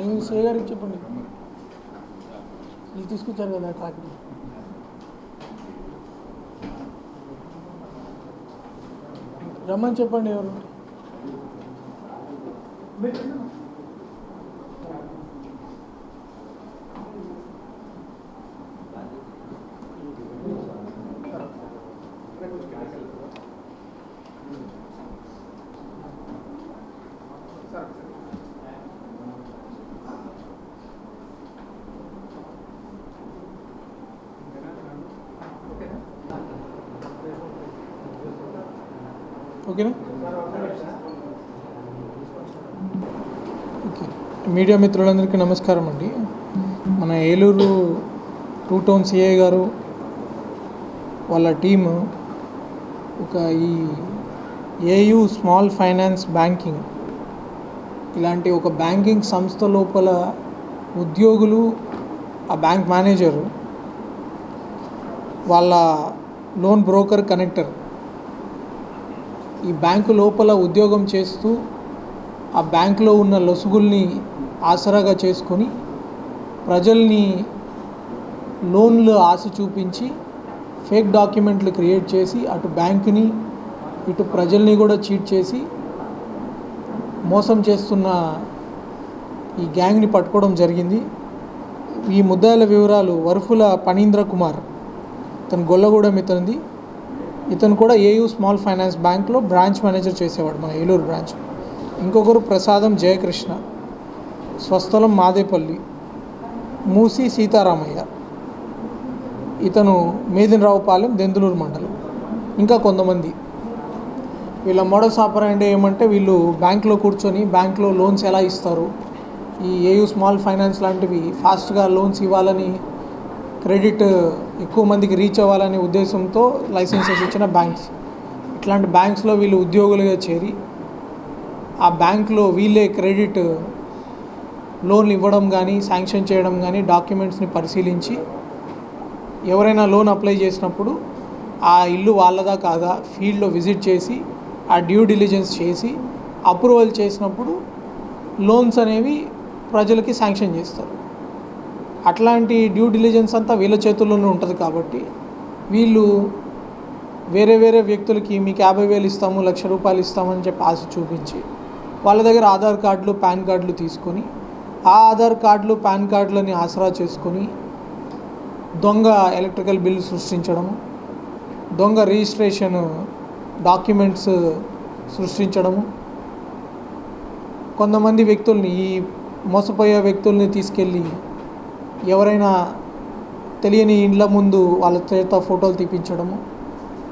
ఆయన సే చెప్పండి. ఇది తీసుకొచ్చారు కదా ట్రాక్టర్ రమ్మని చెప్పండి ఎవరు? ఓకేనా? ఓకే. మీడియా మిత్రులందరికీ నమస్కారం అండి. మన ఏలూరు టూ టౌన్ సిఐ గారు వాళ్ళ టీము ఒక ఈ ఏయు స్మాల్ ఫైనాన్స్ బ్యాంకింగ్ ఇలాంటి ఒక బ్యాంకింగ్ సంస్థ లోపల ఉద్యోగులు ఆ బ్యాంక్ మేనేజరు వాళ్ళ లోన్ బ్రోకర్ కనెక్టర్ ఈ బ్యాంకు లోపల ఉద్యోగం చేస్తూ ఆ బ్యాంకులో ఉన్న లొసుగుల్ని ఆసరాగా చేసుకొని ప్రజల్ని లోన్లు ఆశ చూపించి ఫేక్ డాక్యుమెంట్లు క్రియేట్ చేసి అటు బ్యాంకుని ఇటు ప్రజల్ని కూడా చీట్ చేసి మోసం చేస్తున్న ఈ గ్యాంగ్ని పట్టుకోవడం జరిగింది. ఈ ముద్దాయిల వివరాలు వరుఫుల పనీంద్ర కుమార్ ఇతను గొల్లగూడెం ఇతనిది ఇతను కూడా ఏయూ స్మాల్ ఫైనాన్స్ బ్యాంక్లో బ్రాంచ్ మేనేజర్ చేసేవాడు మన ఏలూరు బ్రాంచ్ ఇంకొకరు ప్రసాదం జయకృష్ణ స్వస్థలం మాదేపల్లి మూసి సీతారామయ్య. ఇతను మేదినరావుపాలెం దెందులూరు మండలం. ఇంకా కొంతమంది. వీళ్ళ మోడల్స్ ఆపరండి ఏమంటే వీళ్ళు బ్యాంక్లో కూర్చొని బ్యాంక్లో లోన్స్ ఎలా ఇస్తారు? ఈ ఏయూ స్మాల్ ఫైనాన్స్ లాంటివి ఫాస్ట్గా లోన్స్ ఇవ్వాలని క్రెడిట్ ఎక్కువ మందికి రీచ్ అవ్వాలనే ఉద్దేశంతో లైసెన్సెస్ ఇచ్చిన బ్యాంక్స్. ఇట్లాంటి బ్యాంక్స్లో వీళ్ళు ఉద్యోగులుగా చేరి ఆ బ్యాంక్లో వీళ్ళే క్రెడిట్ లోన్లు ఇవ్వడం కానీ శాంక్షన్ చేయడం కానీ డాక్యుమెంట్స్ని పరిశీలించి ఎవరైనా లోన్ అప్లై చేసినప్పుడు ఆ ఇల్లు వాళ్ళదా కాదా ఫీల్డ్లో విజిట్ చేసి ఆ డ్యూ డిలిజెన్స్ చేసి అప్రూవల్ చేసినప్పుడు లోన్స్ అనేవి ప్రజలకి శాంక్షన్ చేస్తారు. అట్లాంటి డ్యూ డిలిజెన్స్ అంతా వీళ్ళ చేతుల్లోనే ఉంటుంది కాబట్టి వీళ్ళు వేరే వేరే వ్యక్తులకి మీకు యాభై వేలు ఇస్తాము లక్ష రూపాయలు ఇస్తామని చెప్పి ఆశ చూపించి వాళ్ళ దగ్గర ఆధార్ కార్డులు పాన్ కార్డులు తీసుకొని ఆ ఆధార్ కార్డులు పాన్ కార్డులని ఆసరా చేసుకొని దొంగ ఎలక్ట్రికల్ బిల్లు సృష్టించడం దొంగ రిజిస్ట్రేషన్ డాక్యుమెంట్స్ సృష్టించడము కొంతమంది వ్యక్తుల్ని ఈ మోసపోయే వ్యక్తుల్ని తీసుకెళ్ళి ఎవరైనా తెలియని ఇండ్ల ముందు వాళ్ళ చేత ఫోటోలు తీపించడము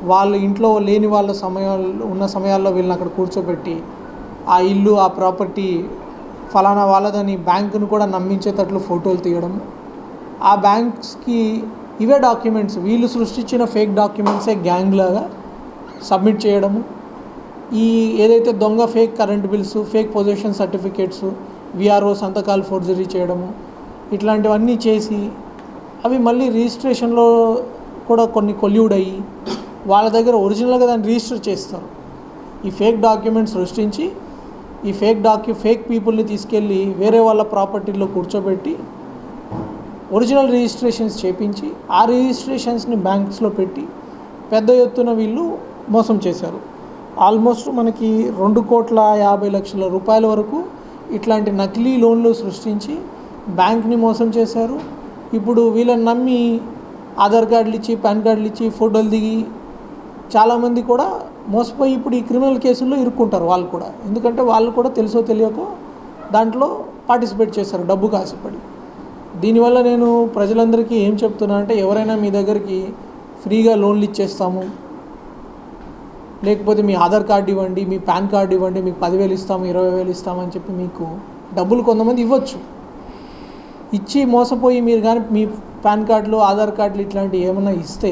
వాళ్ళ ఇంట్లో లేని వాళ్ళ సమయాల్లో ఉన్న సమయాల్లో వీళ్ళని అక్కడ కూర్చోబెట్టి ఆ ఇల్లు ఆ ప్రాపర్టీ ఫలానా వాళ్ళదని బ్యాంకును కూడా నమ్మించేటట్లు ఫోటోలు తీయడం. ఆ బ్యాంక్స్కి ఇవే డాక్యుమెంట్స్ వీళ్ళు సృష్టించిన ఫేక్ డాక్యుమెంట్సే గ్యాంగ్ లాగా సబ్మిట్ చేయడము. ఈ ఏదైతే దొంగ fake current bills fake position certificates VRO సంతకాలు ఫోర్జరీ చేయడము ఇట్లాంటివన్నీ చేసి అవి మళ్ళీ రిజిస్ట్రేషన్లో కూడా కొన్ని కొల్యూడ్ అయ్యి వాళ్ళ దగ్గర ఒరిజినల్గా దాన్ని రిజిస్టర్ చేస్తారు. ఈ ఫేక్ డాక్యుమెంట్స్ సృష్టించి ఈ ఫేక్ డాక్యు ఫేక్ పీపుల్ని తీసుకెళ్ళి వేరే వాళ్ళ ప్రాపర్టీలో కూర్చోబెట్టి ఒరిజినల్ రిజిస్ట్రేషన్స్ చేపించి ఆ రిజిస్ట్రేషన్స్ని బ్యాంక్స్లో పెట్టి పెద్ద ఎత్తున వీళ్ళు మోసం చేశారు. ఆల్మోస్ట్ మనకి రెండు కోట్ల యాభై లక్షల రూపాయల వరకు ఇట్లాంటి నకిలీ లోన్లు సృష్టించి బ్యాంక్ని మోసం చేశారు. ఇప్పుడు వీళ్ళని నమ్మి ఆధార్ కార్డులు ఇచ్చి పాన్ కార్డులు ఇచ్చి ఫోటోలు దిగి చాలామంది కూడా మోసపోయి ఇప్పుడు ఈ క్రిమినల్ కేసుల్లో ఇరుక్కుంటారు వాళ్ళు కూడా. ఎందుకంటే వాళ్ళు కూడా తెలుసో తెలియకో దాంట్లో పార్టిసిపేట్ చేస్తారు డబ్బు కాసిపడి. దీనివల్ల నేను ప్రజలందరికీ ఏం చెప్తున్నా అంటే ఎవరైనా మీ దగ్గరికి ఫ్రీగా లోన్లు ఇచ్చేస్తాము. లేకపోతే మీ ఆధార్ కార్డు ఇవ్వండి మీ పాన్ కార్డు ఇవ్వండి మీకు పదివేలు ఇస్తాము ఇరవై వేలు ఇస్తామని చెప్పి మీకు డబ్బులు కొంతమంది ఇవ్వచ్చు. ఇచ్చి మోసపోయి మీరు కానీ మీ పాన్ కార్డులు ఆధార్ కార్డులు ఇట్లాంటివి ఏమైనా ఇస్తే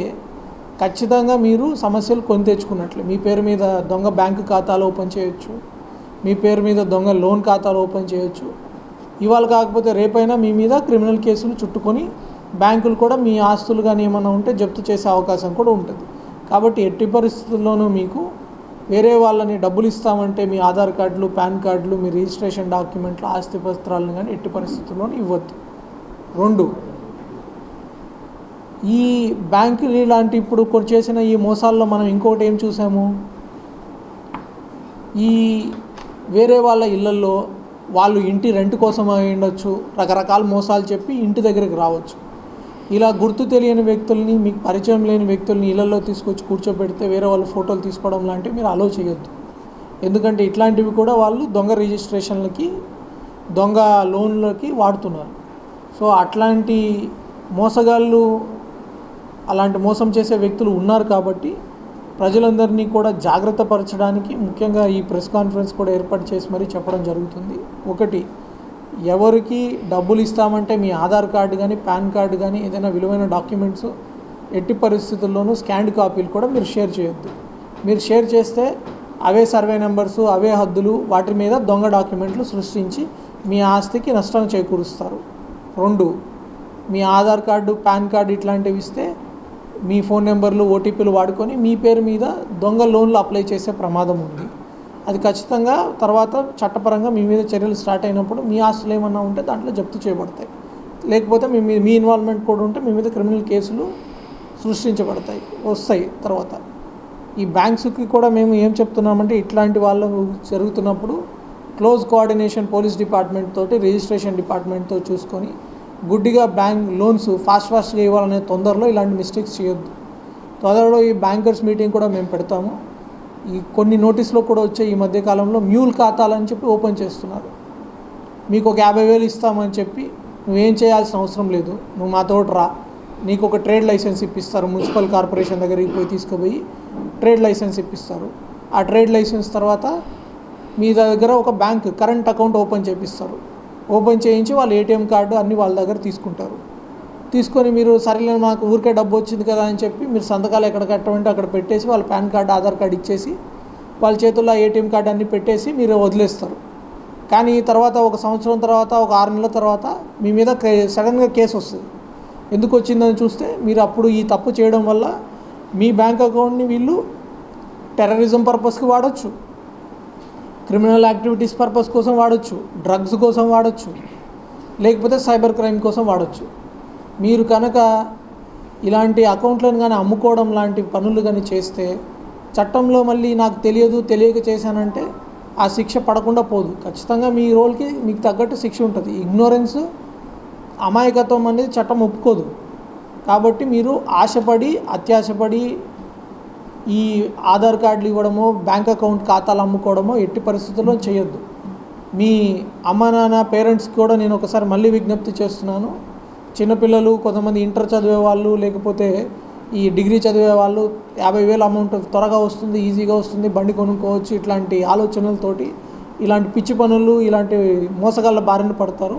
ఖచ్చితంగా మీరు సమస్యలు కొని తెచ్చుకున్నట్లే. మీ పేరు మీద దొంగ బ్యాంకు ఖాతాలు ఓపెన్ చేయొచ్చు. మీ పేరు మీద దొంగ లోన్ ఖాతాలు ఓపెన్ చేయొచ్చు. ఇవాళ కాకపోతే రేపైనా మీ మీద క్రిమినల్ కేసులు చుట్టుకొని బ్యాంకులు కూడా మీ ఆస్తులు కానీ ఏమైనా ఉంటే జప్తు చేసే అవకాశం కూడా ఉంటుంది. కాబట్టి ఎట్టి పరిస్థితుల్లోనూ మీకు వేరే వాళ్ళని డబ్బులు ఇస్తామంటే మీ ఆధార్ కార్డులు పాన్ కార్డులు మీ రిజిస్ట్రేషన్ డాక్యుమెంట్లు ఆస్తి పత్రాలను కానీ ఎట్టి పరిస్థితుల్లోనూ ఇవ్వద్దు. రెండు. ఈ బ్యాంకులు లాంటి ఇప్పుడు కొన్ని చేసిన ఈ మోసాల్లో మనం ఇంకోటి ఏం చూసాము? ఈ వేరే వాళ్ళ ఇళ్ళల్లో వాళ్ళు ఇంటి రెంట్ కోసం అయి ఉండొచ్చు రకరకాల మోసాలు చెప్పి ఇంటి దగ్గరికి రావచ్చు. ఇలా గుర్తు తెలియని వ్యక్తుల్ని మీకు పరిచయం లేని వ్యక్తుల్ని ఇళ్ళలో తీసుకొచ్చి కూర్చోబెడితే వేరే వాళ్ళ ఫోటోలు తీసుకోవడం లాంటివి మీరు అలో చేయొద్దు. ఎందుకంటే ఇట్లాంటివి కూడా వాళ్ళు దొంగ రిజిస్ట్రేషన్లకి దొంగ లోన్లకి వాడుతున్నారు. సో అట్లాంటి మోసగాళ్ళు అలాంటి మోసం చేసే వ్యక్తులు ఉన్నారు కాబట్టి ప్రజలందరినీ కూడా జాగ్రత్త పరచడానికి ముఖ్యంగా ఈ ప్రెస్ కాన్ఫరెన్స్ కూడా ఏర్పాటు చేసి మరీ చెప్పడం జరుగుతుంది. ఒకటి ఎవరికి డబ్బులు ఇస్తామంటే మీ ఆధార్ కార్డు కానీ పాన్ కార్డు కానీ ఏదైనా విలువైన డాక్యుమెంట్స్ ఎట్టి పరిస్థితుల్లోనూ స్కాన్డ్ కాపీలు కూడా మీరు షేర్ చేయొద్దు. మీరు షేర్ చేస్తే అవే సర్వే నెంబర్సు అవే హద్దులు వాటి మీద దొంగ డాక్యుమెంట్లు సృష్టించి మీ ఆస్తికి నష్టం చేకూరుస్తారు. రెండు. మీ ఆధార్ కార్డు పాన్ కార్డు ఇట్లాంటివి ఇస్తే మీ ఫోన్ నెంబర్లు ఓటీపీలు వాడుకొని మీ పేరు మీద దొంగ లోన్లు అప్లై చేసే ప్రమాదం ఉంది. అది ఖచ్చితంగా తర్వాత చట్టపరంగా మీ మీద చర్యలు స్టార్ట్ అయినప్పుడు మీ ఆస్తులు ఏమన్నా ఉంటే దాంట్లో జప్తు చేయబడతాయి. లేకపోతే మీ మీ- మీ ఇన్వాల్వ్మెంట్ కూడా ఉంటే మీ మీద క్రిమినల్ కేసులు సృష్టించబడతాయి. వస్తాయి తర్వాత. ఈ బ్యాంక్స్కి కూడా మేము ఏం చెప్తున్నామంటే ఇట్లాంటి వాళ్ళు జరుగుతున్నప్పుడు క్లోజ్ కోఆర్డినేషన్ పోలీస్ డిపార్ట్మెంట్ తోటి రిజిస్ట్రేషన్ డిపార్ట్మెంట్తో చూసుకొని గుడ్డిగా బ్యాంక్ లోన్స్ ఫాస్ట్ ఫాస్ట్గా ఇవ్వాలనే తొందరలో ఇలాంటి మిస్టేక్స్ చేయొద్దు. త్వరలో ఈ బ్యాంకర్స్ మీటింగ్ కూడా మేము పెడతాము. ఈ కొన్ని నోటీసులో కూడా వచ్చే ఈ మధ్యకాలంలో మ్యూల్ ఖాతాలని చెప్పి ఓపెన్ చేస్తున్నారు. మీకు ఒక యాభై వేలు ఇస్తామని చెప్పి నువ్వేం చేయాల్సిన అవసరం లేదు. నువ్వు మా తోట రా. నీకు ఒక ట్రేడ్ లైసెన్స్ ఇప్పిస్తారు. మున్సిపల్ కార్పొరేషన్ దగ్గరికి పోయి తీసుకుపోయి ట్రేడ్ లైసెన్స్ ఇప్పిస్తారు. ఆ ట్రేడ్ లైసెన్స్ తర్వాత మీ దగ్గర ఒక బ్యాంక్ కరెంట్ అకౌంట్ ఓపెన్ చేపిస్తారు. ఓపెన్ చేయించి వాళ్ళు ఏటీఎం కార్డు అన్నీ వాళ్ళ దగ్గర తీసుకుంటారు. తీసుకొని మీరు సరేలే నాకు ఊరికే డబ్బు వచ్చింది కదా అని చెప్పి మీరు సంతకాలు ఎక్కడ కట్టమంటే అక్కడ పెట్టేసి వాళ్ళ పాన్ కార్డు ఆధార్ కార్డు ఇచ్చేసి వాళ్ళ చేతుల్లో ఏటీఎం కార్డు అన్నీ పెట్టేసి మీరు వదిలేస్తారు. కానీ తర్వాత ఒక సంవత్సరం తర్వాత ఒక ఆరు నెలల తర్వాత మీ మీద కే- సడన్గా కేసు వస్తుంది. ఎందుకు వచ్చిందని చూస్తే మీరు అప్పుడు ఈ తప్పు చేయడం వల్ల మీ బ్యాంక్ అకౌంట్ని వీళ్ళు టెర్రరిజం పర్పస్కి వాడచ్చు. క్రిమినల్ యాక్టివిటీస్ పర్పస్ కోసం వాడచ్చు డ్రగ్స్ కోసం వాడచ్చు లేకపోతే సైబర్ క్రైమ్ కోసం వాడచ్చు. మీరు కనుక ఇలాంటి అకౌంట్లను కానీ అమ్ముకోవడం లాంటి పనులు కానీ చేస్తే చట్టంలో మళ్ళీ నాకు తెలియదు తెలియక చేశానంటే ఆ శిక్ష పడకుండా పోదు. ఖచ్చితంగా మీ రోల్కి మీకు తగ్గట్టు శిక్ష ఉంటుంది. ఇగ్నోరెన్స్ అమాయకత్వం అనేది చట్టం ఒప్పుకోదు. కాబట్టి మీరు ఆశపడి అత్యాశపడి ఈ ఆధార్ కార్డులు ఇవ్వడమో బ్యాంక్ అకౌంట్ ఖాతాలు అమ్ముకోవడమో ఎట్టి పరిస్థితుల్లో చేయొద్దు. మీ అమ్మ నాన్న పేరెంట్స్కి కూడా నేను ఒకసారి మళ్ళీ విజ్ఞప్తి చేస్తున్నాను. చిన్నపిల్లలు కొంతమంది ఇంటర్ చదివే వాళ్ళు లేకపోతే ఈ డిగ్రీ చదివే వాళ్ళు యాభై వేల అమౌంట్ త్వరగా వస్తుంది ఈజీగా వస్తుంది బండి కొనుక్కోవచ్చు ఇట్లాంటి ఆలోచనలతోటి ఇలాంటి పిచ్చి పనులు ఇలాంటి మోసగాళ్ళ బారిన పడతారు.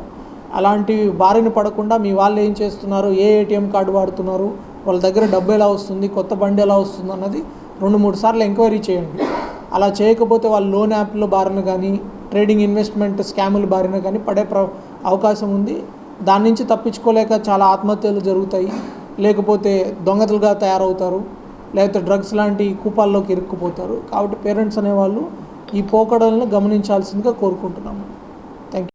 అలాంటి బారిన పడకుండా మీ వాళ్ళు ఏం చేస్తున్నారు ఏ ఏటీఎం కార్డు వాడుతున్నారు వాళ్ళ దగ్గర డబ్బు ఎలా వస్తుంది కొత్త బండి ఎలా వస్తుంది అన్నది రెండు మూడు సార్లు ఎంక్వైరీ చేయండి. అలా చేయకపోతే వాళ్ళు లోన్ యాప్ల బారిన కానీ ట్రేడింగ్ ఇన్వెస్ట్మెంట్ స్కాముల బారిన కానీ పడే ప్ర అవకాశం ఉంది. దాని నుంచి తప్పించుకోలేక చాలా ఆత్మహత్యలు జరుగుతాయి. లేకపోతే దొంగతలుగా తయారవుతారు. లేకపోతే డ్రగ్స్ లాంటి కూపాల్లోకి ఇరుక్కుపోతారు. కాబట్టి పేరెంట్స్ అనేవాళ్ళు ఈ పోకడలను గమనించాల్సిందిగా కోరుకుంటున్నాము.